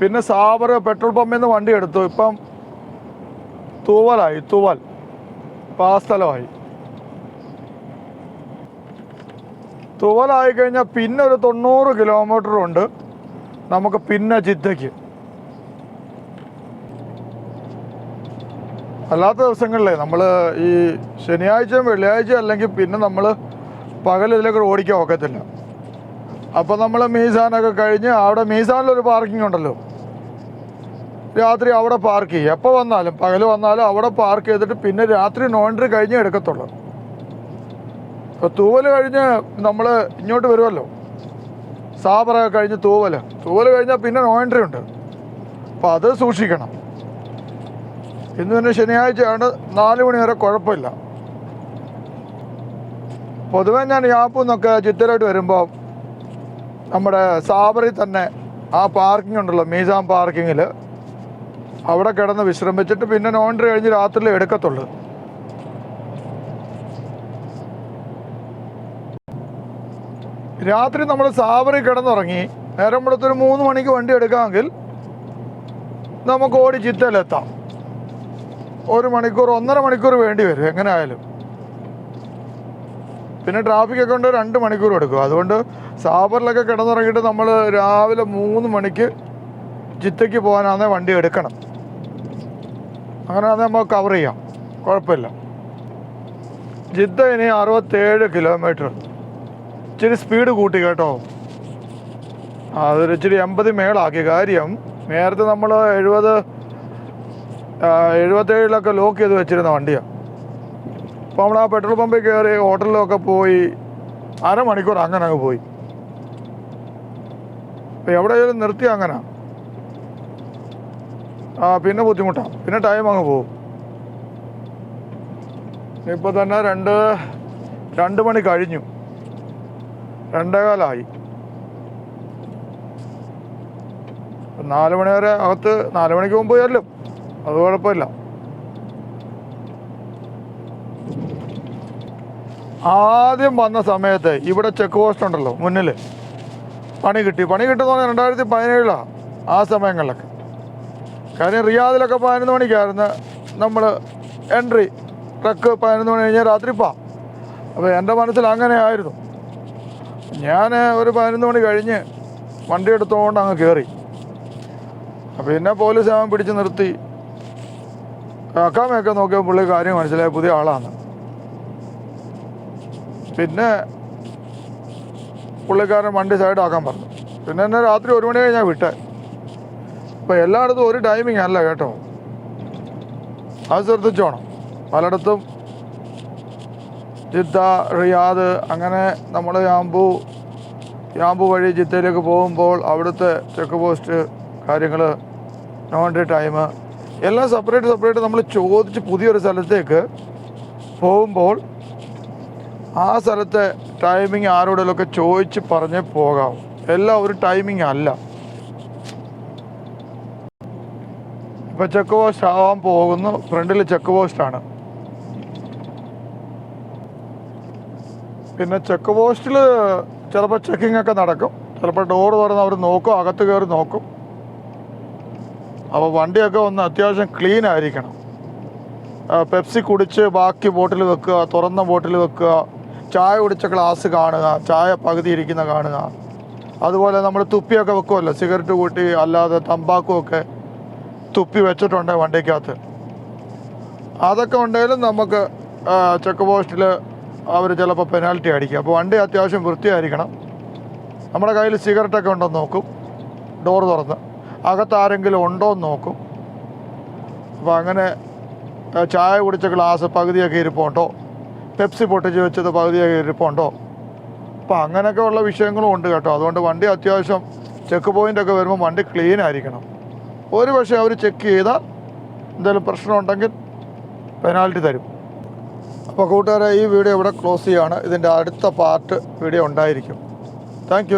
പിന്നെ സാബർ പെട്രോൾ പമ്പിൽ നിന്ന് വണ്ടി എടുത്തു. ഇപ്പം തൂവലായി തൂവൽ. ഇപ്പം ആ സ്ഥലമായി. തൂവലായി കഴിഞ്ഞാൽ പിന്നെ ഒരു തൊണ്ണൂറ് കിലോമീറ്റർ ഉണ്ട്. നമുക്ക് പിന്നെ ജിദ്ദയ്ക്ക്. അല്ലാത്ത ദിവസങ്ങളിലേ നമ്മൾ ഈ ശനിയാഴ്ചയും വെള്ളിയാഴ്ചയും അല്ലെങ്കിൽ പിന്നെ നമ്മൾ പകൽ ഇതിലേക്ക് ഓടിക്കാൻ ഒക്കത്തില്ല. അപ്പോൾ നമ്മൾ മീസാനൊക്കെ കഴിഞ്ഞ് അവിടെ മീസാനിലൊരു പാർക്കിംഗ് ഉണ്ടല്ലോ. രാത്രി അവിടെ പാർക്ക് ചെയ്യും. എപ്പോൾ വന്നാലും പകൽ വന്നാലും അവിടെ പാർക്ക് ചെയ്തിട്ട് പിന്നെ രാത്രി നോണ്ടറി കഴിഞ്ഞേ എടുക്കത്തുള്ളൂ. ഇപ്പോൾ തൂവൽ കഴിഞ്ഞ് നമ്മൾ ഇങ്ങോട്ട് വരുമല്ലോ സാബറൊക്കെ കഴിഞ്ഞ് തൂവൽ തൂവൽ കഴിഞ്ഞാൽ പിന്നെ നോയൻട്രി ഉണ്ട്. അപ്പോൾ അത് സൂക്ഷിക്കണം. ഇന്ന് തന്നെ ശനിയാഴ്ചയാണ്. നാല് മണി വരെ കുഴപ്പമില്ല. പൊതുവേ ഞാൻ യാപ്പിൽ നിന്നൊക്കെ ചിത്തരായിട്ട് വരുമ്പോൾ നമ്മുടെ സാബറിൽ തന്നെ ആ പാർക്കിംഗ് ഉണ്ടല്ലോ മീസാം പാർക്കിങ്ങിൽ അവിടെ കിടന്ന് വിശ്രമിച്ചിട്ട് പിന്നെ നോണ്ടറി കഴിഞ്ഞ് രാത്രിയിൽ എടുക്കത്തുള്ളൂ. രാത്രി നമ്മൾ സാബറി കിടന്നുറങ്ങി നേരം വെളുത്തൊരു മൂന്ന് മണിക്ക് വണ്ടി എടുക്കാമെങ്കിൽ നമുക്ക് ഓടി ചിത്തയിലെത്താം ഒരു മണിക്കൂർ ഒന്നര മണിക്കൂർ വേണ്ടി വരും എങ്ങനെ ആയാലും. പിന്നെ ട്രാഫിക് ഒക്കെ ഉണ്ട് രണ്ട് മണിക്കൂർ എടുക്കും. അതുകൊണ്ട് സാബറിലൊക്കെ കിടന്നിറങ്ങിയിട്ട് നമ്മൾ രാവിലെ മൂന്ന് മണിക്ക് ചിത്തയ്ക്ക് പോകാനാണെങ്കിൽ വണ്ടി എടുക്കണം. അങ്ങനെ അത് നമുക്ക് കവർ ചെയ്യാം. കുഴപ്പമില്ല. ജിദ്ദ ഇനി അറുപത്തേഴ് കിലോമീറ്റർ ഇച്ചിരി സ്പീഡ് കൂട്ടി കേട്ടോ. അതൊരു ഇച്ചിരി എൺപത് മേളാക്കി. കാര്യം നേരത്തെ നമ്മൾ എഴുപത് എഴുപത്തേഴിലൊക്കെ ലോക്ക് ചെയ്ത് വെച്ചിരുന്ന വണ്ടിയാണ് അപ്പോൾ നമ്മൾ ആ പെട്രോൾ പമ്പിൽ കയറി ഹോട്ടലിലൊക്കെ പോയി അരമണിക്കൂർ അങ്ങനെ അങ്ങ് പോയി. അപ്പോൾ എവിടെയെങ്കിലും നിർത്തി അങ്ങനെ. ആ പിന്നെ ബുദ്ധിമുട്ടാണ് പിന്നെ ടൈം അങ്ങ് പോകും ഇപ്പോൾ തന്നെ രണ്ട് രണ്ട് മണി കഴിഞ്ഞു. രണ്ടേകാലായി. നാല് മണി വരെ അകത്ത് നാല് മണിക്ക് മുമ്പ് ചെല്ലും. അത് കുഴപ്പമില്ല. ആദ്യം വന്ന സമയത്ത് ഇവിടെ ചെക്ക് പോസ്റ്റ് ഉണ്ടല്ലോ മുന്നിൽ പണി കിട്ടി. പണി കിട്ടുന്ന പറഞ്ഞാൽ രണ്ടായിരത്തി പതിനേഴിലാണ് ആ സമയങ്ങളിലൊക്കെ. കാര്യം റിയാദിലൊക്കെ പതിനൊന്ന് മണിക്കായിരുന്നു നമ്മൾ എൻട്രി ട്രക്ക് പതിനൊന്ന് മണി കഴിഞ്ഞാൽ രാത്രി പാം. അപ്പോൾ എന്റെ മനസ്സിൽ അങ്ങനെ ആയിരുന്നു. ഞാൻ ഒരു പതിനൊന്ന് മണി കഴിഞ്ഞ് വണ്ടി എടുത്തുകൊണ്ട് അങ്ങ് കയറി അപ്പോൾ പിന്നെ പോലീസ് അവൻ പിടിച്ച് നിർത്തി. അക്കാമയൊക്കെ നോക്കിയപ്പോൾ പുള്ളി കാര്യം മനസ്സിലായി പുതിയ ആളാണ് പിന്നെ പുള്ളിക്കാരൻ വണ്ടി സൈഡാക്കാൻ പറഞ്ഞു. പിന്നെ എന്നെ രാത്രി ഒരു മണി കഴിഞ്ഞാൽ വിട്ടേ. അപ്പോൾ എല്ലായിടത്തും ഒരു ടൈമിംഗ് അല്ല കേട്ടോ. അത് ശ്രദ്ധിച്ചോണം പലയിടത്തും ജിദ്ദ റിയാദ് അങ്ങനെ നമ്മൾ യാമ്പു യാമ്പു വഴി ജിദ്ദയിലേക്ക് പോകുമ്പോൾ അവിടുത്തെ ചെക്ക് പോസ്റ്റ് കാര്യങ്ങൾ നോണ്ടറി ടൈം എല്ലാം സെപ്പറേറ്റ് സെപ്പറേറ്റ് നമ്മൾ ചോദിച്ച് പുതിയൊരു സ്ഥലത്തേക്ക് പോകുമ്പോൾ ആ സ്ഥലത്തെ ടൈമിങ് ആരോടെങ്കിലുമൊക്കെ ചോദിച്ച് പറഞ്ഞേ പോകാം എല്ലാം ഒരു ടൈമിങ് അല്ല. ഇപ്പം ചെക്ക് പോസ്റ്റ് ആവാൻ പോകുന്നു. ഫ്രണ്ടിൽ ചെക്ക് പോസ്റ്റാണ് പിന്നെ ചെക്ക് പോസ്റ്റിൽ ചിലപ്പോൾ ചെക്കിംഗ് ഒക്കെ നടക്കും. ചിലപ്പോൾ ഡോർ തുറന്ന് അവർ നോക്കും അകത്ത് കയറി നോക്കും. അപ്പോൾ വണ്ടിയൊക്കെ ഒന്ന് അത്യാവശ്യം ക്ലീൻ ആയിരിക്കണം. പെപ്സി കുടിച്ച് ബാക്കി ബോട്ടിൽ വെക്കുക തുറന്ന ബോട്ടിൽ വെക്കുക. ചായ കുടിച്ച ഗ്ലാസ് കാണുക ചായ പകുതി ഇരിക്കുന്ന കാണുക. അതുപോലെ നമ്മൾ തുപ്പിയൊക്കെ വെക്കുമല്ലോ സിഗരറ്റ് കൂട്ടി അല്ലാതെ തമ്പാക്കും ഒക്കെ തുപ്പി വെച്ചിട്ടുണ്ട് വണ്ടിക്കകത്ത്. അതൊക്കെ ഉണ്ടെങ്കിലും നമുക്ക് ചെക്ക് പോസ്റ്റിൽ അവർ ചിലപ്പോൾ പെനാൽറ്റി അടിക്കും അപ്പോൾ വണ്ടി അത്യാവശ്യം വൃത്തിയായിരിക്കണം. നമ്മുടെ കയ്യിൽ സിഗരറ്റൊക്കെ ഉണ്ടോ നോക്കും. ഡോർ തുറന്ന്. അകത്ത് ആരെങ്കിലും ഉണ്ടോ എന്ന് നോക്കും. അപ്പോൾ അങ്ങനെ ചായ കുടിച്ച ഗ്ലാസ് പകുതിയൊക്കെ ഇരിപ്പുണ്ടോ? പെപ്സി പൊട്ടിച്ച് വെച്ചത് പകുതിയായി ഇരിപ്പുണ്ടോ? അപ്പോൾ അങ്ങനെയൊക്കെ ഉള്ള വിഷയങ്ങളും ഉണ്ട് കേട്ടോ. അതുകൊണ്ട് വണ്ടി അത്യാവശ്യം ചെക്ക് പോയിന്റൊക്കെ വരുമ്പോൾ വണ്ടി ക്ലീൻ ആയിരിക്കണം. ഒരു പക്ഷേ അവർ ചെക്ക് ചെയ്താൽ എന്തെങ്കിലും പ്രശ്നമുണ്ടെങ്കിൽ പെനാൽറ്റി തരും. അപ്പോൾ കൂട്ടുകാരെ ഈ വീഡിയോ ഇവിടെ ക്ലോസ് ചെയ്യുകയാണ് ഇതിന്റെ അടുത്ത പാർട്ട് വീഡിയോ ഉണ്ടായിരിക്കും. താങ്ക്